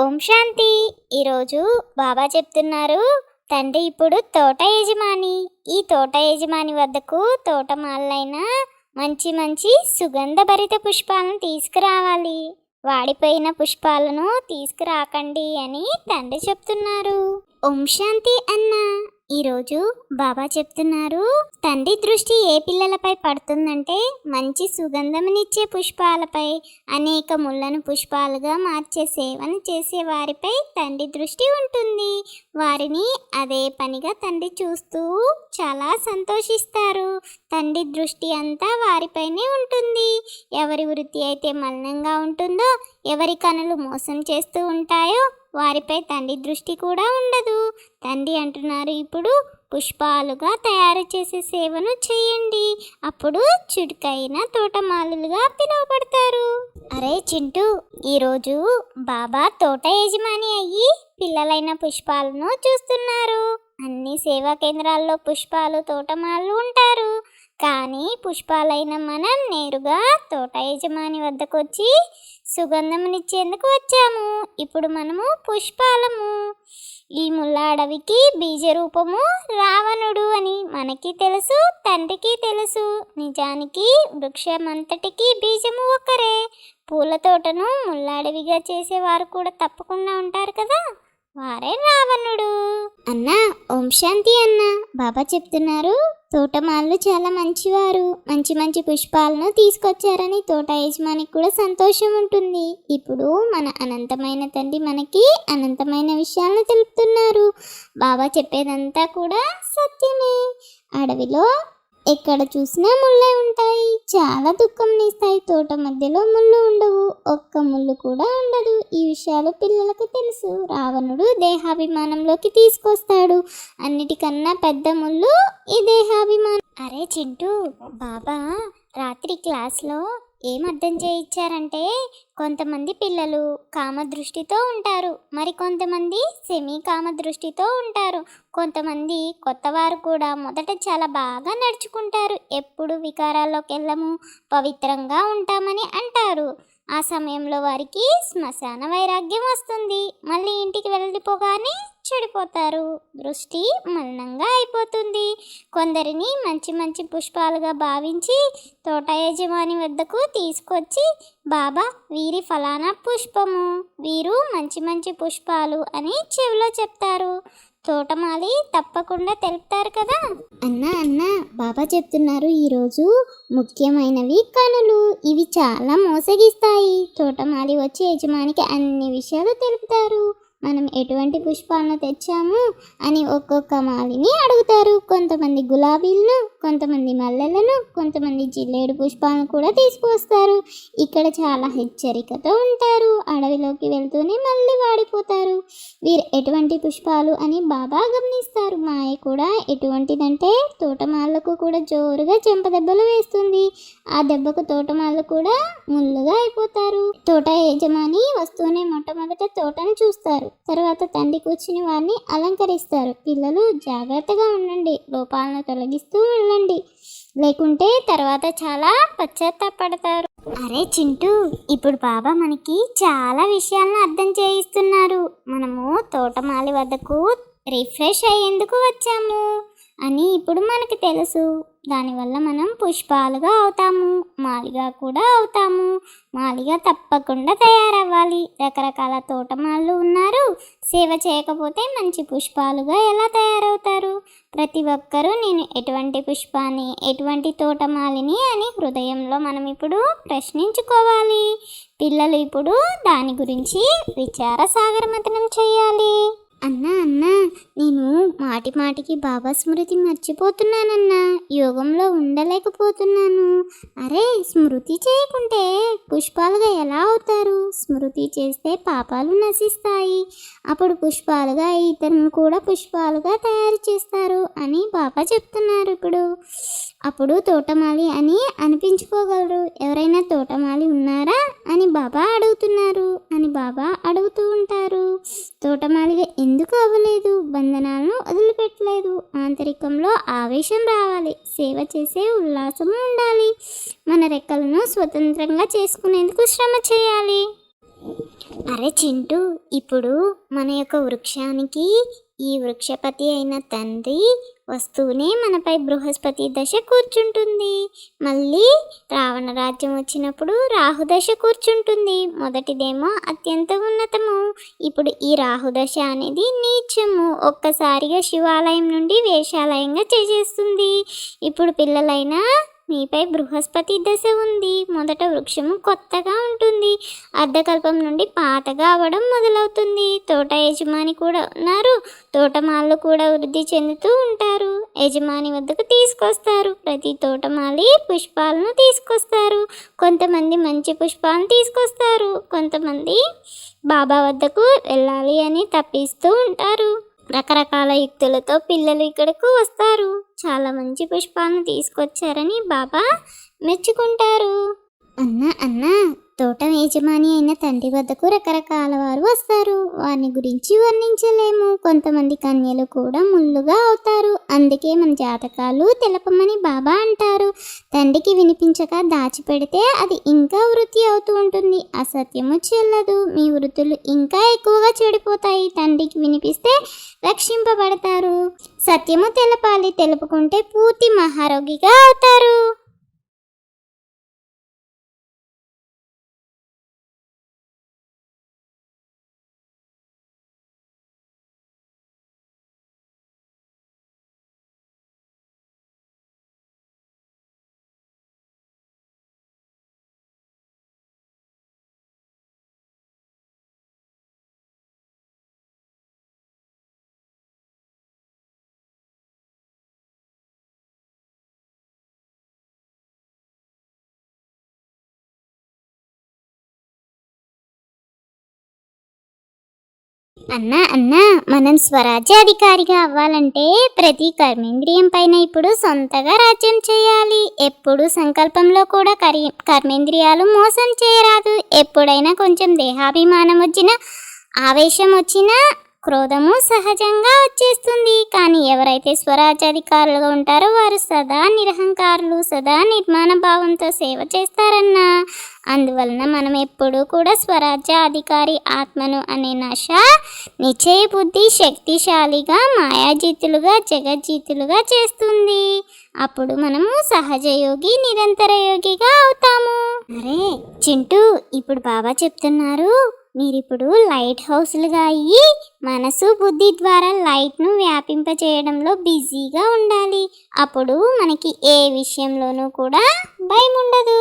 ఓం శాంతి. ఈరోజు బాబా చెప్తున్నారు తండ్రి ఇప్పుడు తోట యజమాని. ఈ తోట యజమాని వద్దకు తోటమాలైన మంచి మంచి సుగంధభరిత పుష్పాలను తీసుకురావాలి. వాడిపోయిన పుష్పాలను తీసుకురాకండి అని తండ్రి చెప్తున్నారు. ఓం శాంతి అన్న. ఈరోజు బాబా చెప్తున్నారు తండ్రి దృష్టి ఏ పిల్లలపై పడుతుందంటే మంచి సుగంధమునిచ్చే పుష్పాలపై అనేక ముళ్ళను పుష్పాలుగా మార్చే సేవను చేసే వారిపై తండ్రి దృష్టి ఉంటుంది. వారిని అదే పనిగా తండ్రి చూస్తూ చాలా సంతోషిస్తారు. తండ్రి దృష్టి అంతా వారిపైనే ఉంటుంది. ఎవరి వృత్తి అయితే మలినంగా ఉంటుందో ఎవరి కనులు మోసం చేస్తూ ఉంటాయో వారిపై తండ్రి దృష్టి కూడా ఉండదు. తండ్రి అంటున్నారు ఇప్పుడు పుష్పాలుగా తయారు చేసే సేవను చేయండి. అప్పుడు చుడుకైన తోటమాలులుగా పిలువబడతారు. అరే చింటూ ఈరోజు బాబా తోట యజమాని అయ్యి పిల్లలైన పుష్పాలను చూస్తున్నారు. అన్ని సేవా కేంద్రాల్లో పుష్పాలు తోటమాలు ఉంటారు. కానీ పుష్పాలైన మనం నేరుగా తోట యజమాని వద్దకు వచ్చి సుగంధమునిచ్చేందుకు వచ్చాము. ఇప్పుడు మనము పుష్పాలము. ఈ ముళ్ళ అడవికి బీజ రూపము రావణుడు అని మనకి తెలుసు తండ్రికి తెలుసు. నిజానికి వృక్షమంతటికి బీజము ఒకరే పూల తోటను ముళ్ళ అడవిగా చేసేవారు కూడా తప్పకుండా ఉంటారు కదా. వారే రావణుడు. అన్నా ఓం శాంతి అన్న. బాబా చెప్తున్నారు తోటమాళ్ళు చాలా మంచివారు. మంచి మంచి పుష్పాలను తీసుకొచ్చారని తోట యజమానికి కూడా సంతోషం ఉంటుంది. ఇప్పుడు మన అనంతమైన తండ్రి మనకి అనంతమైన విషయాలను తెలుపుతున్నారు. బాబా చెప్పేదంతా కూడా సత్యమే. అడవిలో ఎక్కడ చూసినా ముళ్ళే ఉంటాయి. చాలా దుఃఖం ఇస్తాయి తోట మధ్యలో ముళ్ళు ఉండవు. ఒక్క ముళ్ళు కూడా ఉండదు. ఈ విషయాలు పిల్లలకు తెలుసు. రావణుడు దేహాభిమానంలోకి తీసుకొస్తాడు. అన్నిటికన్నా పెద్ద ముళ్ళు ఈ దేహాభిమానం. అరే చింటూ బాబా రాత్రి క్లాస్లో ఏం అర్థం చేయించారంటే కొంతమంది పిల్లలు కామదృష్టితో ఉంటారు. మరి కొంతమంది సెమీ కామదృష్టితో ఉంటారు. కొంతమంది కొత్తవారు కూడా మొదట చాలా బాగా నడుచుకుంటారు. ఎప్పుడు వికారాల్లోకి వెళ్ళము పవిత్రంగా ఉంటామని అంటారు. ఆ సమయంలో వారికి శ్మశాన వైరాగ్యం వస్తుంది. మళ్ళీ ఇంటికి వెళ్ళిపోగానే చెడిపోతారు. దృష్టి మలినంగా అయిపోతుంది. కొందరిని మంచి మంచి పుష్పాలుగా భావించి తోట యజమాని వద్దకు తీసుకొచ్చి బాబా వీరి ఫలానా పుష్పము. వీరు మంచి మంచి పుష్పాలు అని చెవిలో చెప్తారు. తోటమాలి తప్పకుండా తెలుపుతారు కదా? అన్న అన్న బాబా చెప్తున్నారు ఈరోజు ముఖ్యమైనవి కనులు. ఇవి చాలా మోసగిస్తాయి. తోటమాలి వచ్చి యజమానికి అన్ని విషయాలు తెలుపుతారు. మనం ఎటువంటి పుష్పాలను తెచ్చాము అని ఒక్కొక్క మాలిని అడుగుతారు. కొంతమంది గులాబీలను కొంతమంది మల్లెలను కొంతమంది జిల్లేడు పుష్పాలను కూడా తీసుకువస్తారు. ఇక్కడ చాలా హెచ్చరికతో ఉంటారు. అడవిలోకి వెళ్తూనే మళ్ళీ వాడిపోతారు. వీరు ఎటువంటి పుష్పాలు అని బాబా గమనిస్తారు. మాయ కూడా ఎటువంటిదంటే తోటమాలకు కూడా జోరుగా చెంపదెబ్బలు వేస్తుంది. ఆ దెబ్బకు తోటమాలు కూడా ముళ్ళుగా అయిపోతారు. తోట యజమాని వస్తూనే మొట్టమొదట తోటను చూస్తారు. తర్వాత తండ్రి కూర్చుని వారిని అలంకరిస్తారు. పిల్లలు జాగ్రత్తగా ఉండండి లోపాలను తొలగిస్తూ వెళ్ళండి లేకుంటే తర్వాత చాలా పశ్చాత్తాపడతారు. అరే చింటూ ఇప్పుడు బాబా మనకి చాలా విషయాలను అర్థం చేయిస్తున్నారు. మనము తోటమాలి వద్దకు రిఫ్రెష్ అయ్యేందుకు వచ్చాము అని ఇప్పుడు మనకు తెలుసు. దానివల్ల మనం పుష్పాలుగా అవుతాము మాలిగా కూడా అవుతాము. మాలిగా తప్పకుండా తయారవ్వాలి. రకరకాల తోటమాళ్ళు ఉన్నారు. సేవ చేయకపోతే మంచి పుష్పాలుగా ఎలా తయారవుతారు? ప్రతి ఒక్కరూ నేను ఎటువంటి పుష్పాన్ని ఎటువంటి తోటమాలిని అని హృదయంలో మనం ఇప్పుడు ప్రశ్నించుకోవాలి. పిల్లలు ఇప్పుడు దాని గురించి విచార సాగరమతనం చేయాలి. అన్నా అన్నా నేను మాటి మాటికి బాబా స్మృతి మర్చిపోతున్నానన్నా. యోగంలో ఉండలేకపోతున్నాను. అరే స్మృతి చేయకుంటే పుష్పాలుగా ఎలా అవుతారు? స్మృతి చేస్తే పాపాలు నశిస్తాయి. అప్పుడు పుష్పాలుగా ఇతరులను కూడా పుష్పాలుగా తయారు చేస్తారు అని బాబా చెప్తున్నారు ఇప్పుడు. అప్పుడు తోటమాలి అని అనిపించుకోగలరు. ఎవరైనా తోటమాలి ఉన్నారా? అని బాబా అడుగుతున్నారు. అని బాబా అడుగుతూ ఉంటారు. తోటమాలిగా ఎందుకు అవ్వలేదు? బంధనాలను వదిలిపెట్టలేదు. ఆంతరికంలో ఆవేశం రావాలి. సేవ చేసే ఉల్లాసం ఉండాలి. మన రెక్కలను స్వతంత్రంగా చేసుకునేందుకు శ్రమ చేయాలి. అరే చింటూ ఇప్పుడు మన యొక్క వృక్షానికి ఈ వృక్షపతి అయిన తండ్రి వస్తూనే మనపై బృహస్పతి దశ కూర్చుంటుంది. మళ్ళీ రావణ రాజ్యం వచ్చినప్పుడు రాహు దశ కూర్చుంటుంది. మొదటిదేమో అత్యంత ఉన్నతము. ఇప్పుడు ఈ రాహు దశ అనేది నీచము. ఒక్కసారిగా శివాలయం నుండి వేషాలయంగా చేసేస్తుంది. ఇప్పుడు పిల్లలైనా మీపై బృహస్పతి దశ ఉంది. మొదట వృక్షము కొత్తగా ఉంటుంది. అర్ధకల్పం నుండి పాతగా అవ్వడం మొదలవుతుంది. తోట యజమాని కూడా ఉన్నారు. తోటమాళ్ళు కూడా వృద్ధి చెందుతూ ఉంటారు. యజమాని వద్దకు తీసుకొస్తారు. ప్రతి తోటమాలి పుష్పాలను తీసుకొస్తారు. కొంతమంది మంచి పుష్పాలను తీసుకొస్తారు. కొంతమంది బాబా వద్దకు వెళ్ళాలి అని తప్పిస్తూ ఉంటారు. రకరకాల యుక్తులతో పిల్లలు ఇక్కడకు వస్తారు. చాలా మంచి పుష్పాలను తీసుకొచ్చారని బాబా మెచ్చుకుంటారు. అన్న అన్న తోట యజమాని అయిన తండ్రి వద్దకు రకరకాల వారు వస్తారు. వారిని గురించి వర్ణించలేము. కొంతమంది కన్యలు కూడా ముళ్ళుగా అవుతారు. అందుకే మన జాతకాలు తెలపమని బాబా అంటారు. తండ్రికి వినిపించక దాచిపెడితే అది ఇంకా వృత్తి అవుతూ ఉంటుంది. అసత్యము చెల్లదు. మీ వృత్తులు ఇంకా ఎక్కువగా చెడిపోతాయి. తండ్రికి వినిపిస్తే రక్షింపబడతారు. సత్యము తెలపాలి. తెలుపుకుంటే పూర్తి మహారోగిగా అవుతారు. అన్నా అన్నా మనం స్వరాజ్యాధికారిగా అవ్వాలంటే ప్రతి కర్మేంద్రియం పైన ఇప్పుడు సొంతగా రాజ్యం చేయాలి. ఎప్పుడు సంకల్పంలో కూడా కరి కర్మేంద్రియాలు మోసం చేయరాదు. ఎప్పుడైనా కొంచెం దేహాభిమానం వచ్చినా ఆవేశం వచ్చినా క్రోధము సహజంగా వచ్చేస్తుంది. కానీ ఎవరైతే స్వరాజ్యాధికారులుగా ఉంటారో వారు సదా నిరహంకారులు సదా నిర్మాణ భావంతో సేవ చేస్తారన్నా. అందువలన మనం ఎప్పుడూ కూడా స్వరాజ్య అధికారి ఆత్మను అనే నశ నిశ్చయ బుద్ధి శక్తిశాలిగా మాయాజీతులుగా జగజ్జీతులుగా చేస్తుంది. అప్పుడు మనము సహజయోగి నిరంతర యోగిగా అవుతాము. అరే చింటూ ఇప్పుడు బాబా చెప్తున్నారు. మీరిప్పుడు లైట్ హౌస్లుగా అయ్యి మనసు బుద్ధి ద్వారా లైట్ను వ్యాపింపచేయడంలో బిజీగా ఉండాలి. అప్పుడు మనకి ఏ విషయంలోనూ కూడా భయం ఉండదు